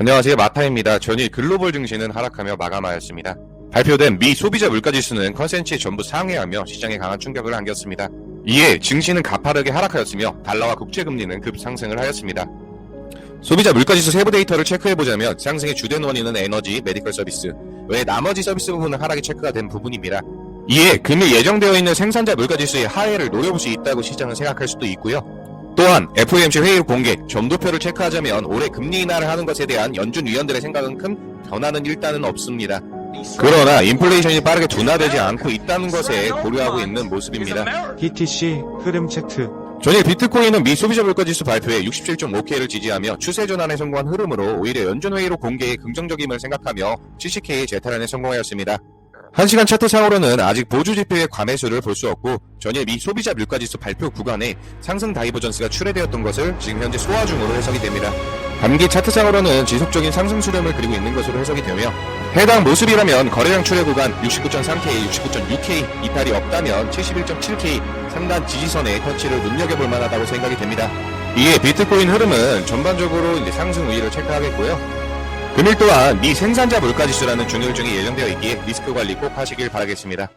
안녕하세요. 마타입니다. 전일 글로벌 증시는 하락하며 마감하였습니다. 발표된 미 소비자 물가지수는 컨센치에 전부 상회하며 시장에 강한 충격을 안겼습니다. 이에 증시는 가파르게 하락하였으며 달러와 국제금리는 급상승을 하였습니다. 소비자 물가지수 세부 데이터를 체크해보자면 상승의 주된 원인은 에너지, 메디컬 서비스, 외 나머지 서비스 부분은 하락이 체크가 된 부분입니다. 이에 금일 예정되어 있는 생산자 물가지수의 하해를 노려볼 수 있다고 시장은 생각할 수도 있고요. 또한 FOMC 회의 공개 점도표를 체크하자면 올해 금리 인하를 하는 것에 대한 연준 위원들의 생각은 큰 변화는 일단은 없습니다. 그러나 인플레이션이 빠르게 둔화되지 않고 있다는 것에 고려하고 있는 모습입니다. BTC 흐름 차트 전일 비트코인은 미 소비자 물가지수 발표에 67.5K를 지지하며 추세 전환에 성공한 흐름으로 오히려 연준 회의로 공개의 긍정적임을 생각하며 70K 재탈환에 성공하였습니다. 1시간 차트상으로는 아직 보조 지표의 과매수를 볼 수 없고 전일 미 소비자 물가지수 발표 구간에 상승 다이버전스가 출해되었던 것을 지금 현재 소화 중으로 해석이 됩니다. 단기 차트상으로는 지속적인 상승 수렴을 그리고 있는 것으로 해석이 되며 해당 모습이라면 거래량 출해 구간 69.3K, 69.6K 이탈이 없다면 71.7K 상단 지지선의 터치를 눈여겨볼 만하다고 생각이 됩니다. 이에 비트코인 흐름은 전반적으로 이제 상승 우위를 체크하겠고요. 금일 또한 미 생산자 물가지수라는 중요일정이 예정되어 있기에 리스크 관리 꼭 하시길 바라겠습니다.